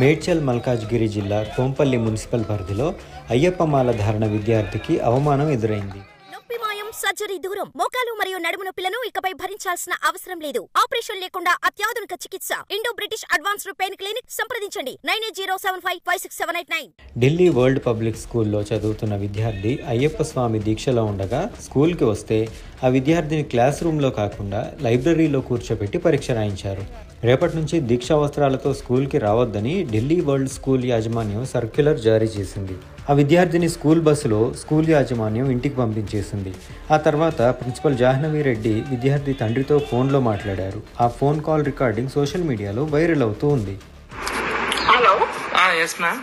మేడ్చల్ మల్కాజ్గిరి జిల్లా కోంపల్లి మున్సిపల్ పరిధిలో అయ్యప్పమాల ధారణ విద్యార్థికి అవమానం ఎదురైంది. నొప్పి మాయం సర్జరీ దూరం మోకాలు మరియు నడుము నొప్పులను ఇకపై భరించాల్సిన అవసరం లేదు. ఆపరేషన్ లేకుండా అత్యాధునిక చికిత్స. Indo British advanced pain clinic సంప్రదించండి. Nine eight zero seven five five six seven eight nine. Delhi world public స్కూల్లో చదువుతున్న విద్యార్థి అయ్యప్ప స్వామి దీక్షలో ఉండగా స్కూల్కి వస్తే ఆ విద్యార్థిని క్లాస్ రూమ్లో కాకుండా లైబ్రరీలో కూర్చోబెట్టి పరీక్ష రాయించారు. రేపటి నుంచి దీక్షా వస్త్రాలతో స్కూల్కి రావద్దని ఢిల్లీ వరల్డ్ స్కూల్ యాజమాన్యం సర్క్యులర్ జారీ చేసింది. ఆ విద్యార్థిని స్కూల్ బస్సులో స్కూల్ యాజమాన్యం ఇంటికి పంపించేసింది. ఆ తర్వాత ప్రిన్సిపల్ జాహ్నవి రెడ్డి విద్యార్థి తండ్రితో ఫోన్లో మాట్లాడారు. ఆ ఫోన్ కాల్ రికార్డింగ్ సోషల్ మీడియాలో వైరల్ అవుతూ ఉంది. Hello? Yes ma'am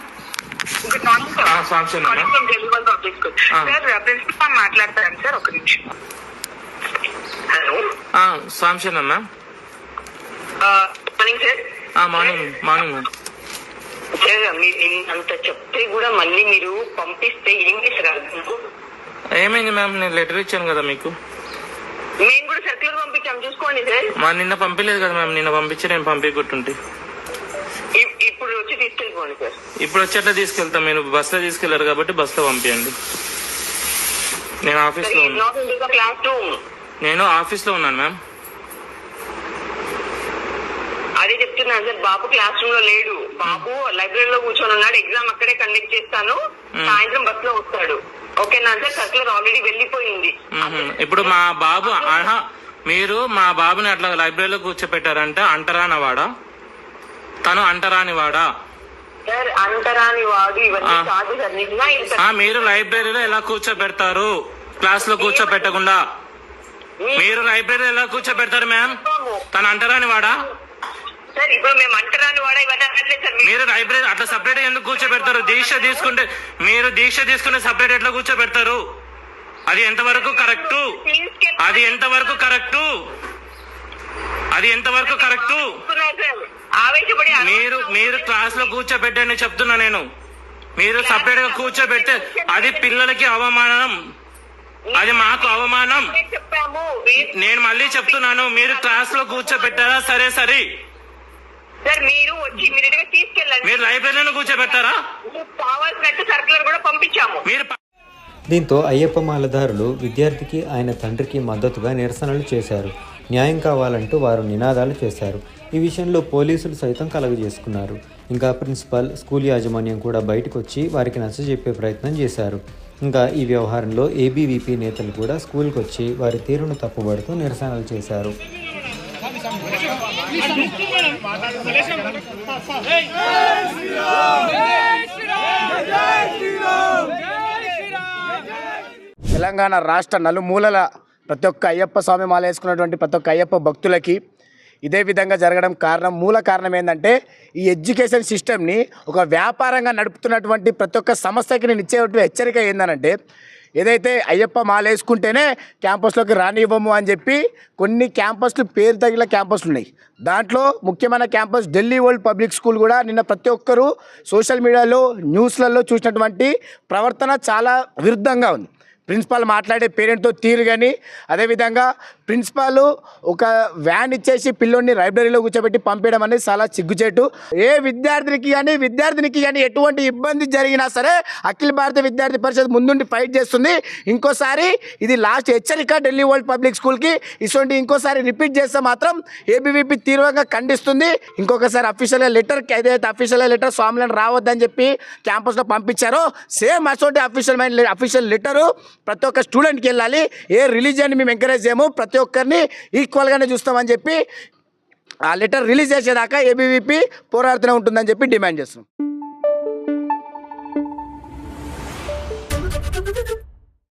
good morning function, sir madam. Delivery public school. Sir principal మాట్లాడతాను సార్ ఒక నిమిషం. Hello ma'am morning sir morning morning sir మీరు ఇంత చెప్తే కూడా మళ్ళీ మీరు పంపిస్తే ఏం చేస్తారు? ఏమైంది మ్యామ్ నేను లెటర్ ఇచ్చాను కదా మీకు. మేము కూడా సర్క్యులర్ పంపించాం. చూసుకోండి సార్ మా నిన్న పంపించలేదు కదా మ్యామ్ నిన్న పంపించి నేను పంపించుకుంటుంటే. ఇప్పుడు వచ్చి తీసుకెళ్ళిపోండి సార్ ఇప్పుడు వచ్చేట్లా తీసుకెళ్తాం. మీరు బస్సులో తీసుకెళ్ళారు కాబట్టి బస్సులో పంపించండి నేను క్లాస్ రూమ్ నేను ఆఫీస్లో ఉన్నాను మ్యామ్ అదే చెప్తున్నాను సార్ బాబు క్లాస్ రూమ్లో లేడు. బాబు లైబ్రరీలో కూర్చొని ఉన్నాడు. ఎగ్జామ్ అక్కడే కండక్ట్ చేస్తాను. సాయంత్రం బస్లో వస్తాడు. ఓకేనా సార్? సర్క్యులర్ ఆల్రెడీ వెళ్ళిపోయింది. ఇప్పుడు మా బాబు మీరు మా బాబుని అట్లా లైబ్రరీలో కూర్చోపెట్టారంటే. అంటరాని వాడా తను అంటరాని వాడా మీరు లైబ్రరీలో ఎలా కూర్చోబెడతారు క్లాస్లో కూర్చోబెట్టకుండా మీరు లైబ్రరీలో ఎలా కూర్చోబెడతారు మ్యామ్ తను అంటరాని వాడా సార్ ఇప్పుడు మేము అంటరాని వాడా ఇవన్నీ అనట్లేదు సార్ మీరు లైబ్రరీ అట్లా సపరేట్ ఎందుకు కూర్చోబెడతారు? దీక్ష తీసుకుంటే మీరు దీక్ష తీసుకుంటే సపరేట్ ఎట్లా కూర్చోబెడతారు? అది ఎంతవరకు కరెక్టు? అది ఎంతవరకు కరెక్టు? అది ఎంతవరకు కరెక్టు? తీసుకున్నారు సార్ ఆవేశపడి మీరు మీరు క్లాస్లో కూర్చోబెట్టండి చెప్తున్నా నేను. మీరు సపరేట్గా కూర్చోబెడితే అది పిల్లలకి అవమానం. అది మాకు అవమానం. చెప్పాము. నేను మళ్ళీ చెప్తున్నాను. మీరు క్లాస్లో కూర్చోబెట్టారా? సరే సరే. సార్ మీరు వచ్చి ఇమీడియట్గా తీసుకెళ్ళండి. మీరు లైబ్రరీలో కూర్చోబెట్టారా మీకు కావాల్సినట్టు సర్కులర్ కూడా పంపించాము. మీరు దీంతో అయ్యప్ప మాలధారులు విద్యార్థికి ఆయన తండ్రికి మద్దతుగా నిరసనలు చేశారు. న్యాయం కావాలంటూ వారు నినాదాలు చేశారు. ఈ విషయంలో పోలీసులు సైతం కలుగజేసుకున్నారు ఇంకా ప్రిన్సిపల్ స్కూల్ యాజమాన్యం కూడా బయటకు వచ్చి వారికి నచ్చజెప్పే ప్రయత్నం చేశారు. ఇంకా ఈ వ్యవహారంలో ఏబీవీపీ నేతలు కూడా స్కూల్కి వచ్చి వారి తీరును తప్పుబడుతూ నిరసనలు చేశారు. తెలంగాణ రాష్ట్ర నలుమూలల ప్రతి ఒక్క అయ్యప్ప స్వామి మాల వేసుకున్నటువంటి ప్రతి ఒక్క అయ్యప్ప భక్తులకి ఇదే విధంగా జరగడం కారణం మూల కారణం ఏంటంటే ఈ ఎడ్యుకేషన్ సిస్టమ్ని ఒక వ్యాపారంగా నడుపుతున్నటువంటి ప్రతి ఒక్క సంస్థకి నేను ఇచ్చేటువంటి హెచ్చరిక ఏందనంటే ఏదైతే అయ్యప్ప మాల వేసుకుంటేనే క్యాంపస్లోకి రానివ్వము అని చెప్పి కొన్ని క్యాంపస్లు పేరు తగిన క్యాంపస్లు ఉన్నాయి. దాంట్లో ముఖ్యమైన campus Delhi world public school కూడా నిన్న ప్రతి ఒక్కరూ సోషల్ మీడియాలో న్యూస్లలో చూసినటువంటి ప్రవర్తన చాలా విరుద్ధంగా ఉంది. ప్రిన్సిపాల్ మాట్లాడే పేరెంట్తో తీరు కానీ అదేవిధంగా ప్రిన్సిపాల్ ఒక వ్యాన్ ఇచ్చేసి పిల్లోడిని లైబ్రరీలో కూర్చోబెట్టి పంపించడం అనేది చాలా సిగ్గుచేటు. ఏ విద్యార్థినికి కానీ విద్యార్థినికి కానీ ఎటువంటి ఇబ్బంది జరిగినా సరే అఖిల భారత విద్యార్థి పరిషత్ ముందుండి ఫైట్ చేస్తుంది. ఇంకోసారి ఇది లాస్ట్ హెచ్చరిక ఢిల్లీ వరల్డ్ పబ్లిక్ స్కూల్కి. ఇటువంటి ఇంకోసారి రిపీట్ చేస్తే మాత్రం ఏబీవీపీ తీవ్రంగా ఖండిస్తుంది. ఇంకొకసారి అఫీషియల్గా లెటర్ ఏదైతే అఫీషియల్గా లెటర్ స్వామిలను రావద్దని చెప్పి క్యాంపస్లో పంపించారో సేమ్ అటువంటి అఫీషియల్ అఫీషియల్ లెటరు ప్రతి ఒక్క స్టూడెంట్కి వెళ్ళాలి. ఏ రిలీజియన్ మేము ఎంకరేజ్ చేయము. ప్రతి ఒక్కరిని ఈక్వల్గానే చూస్తామని చెప్పి ఆ లెటర్ రిలీజ్ చేసేదాకా ఏబీవీపీ పోరాడుతూనే ఉంటుందని చెప్పి డిమాండ్ చేస్తున్నాం.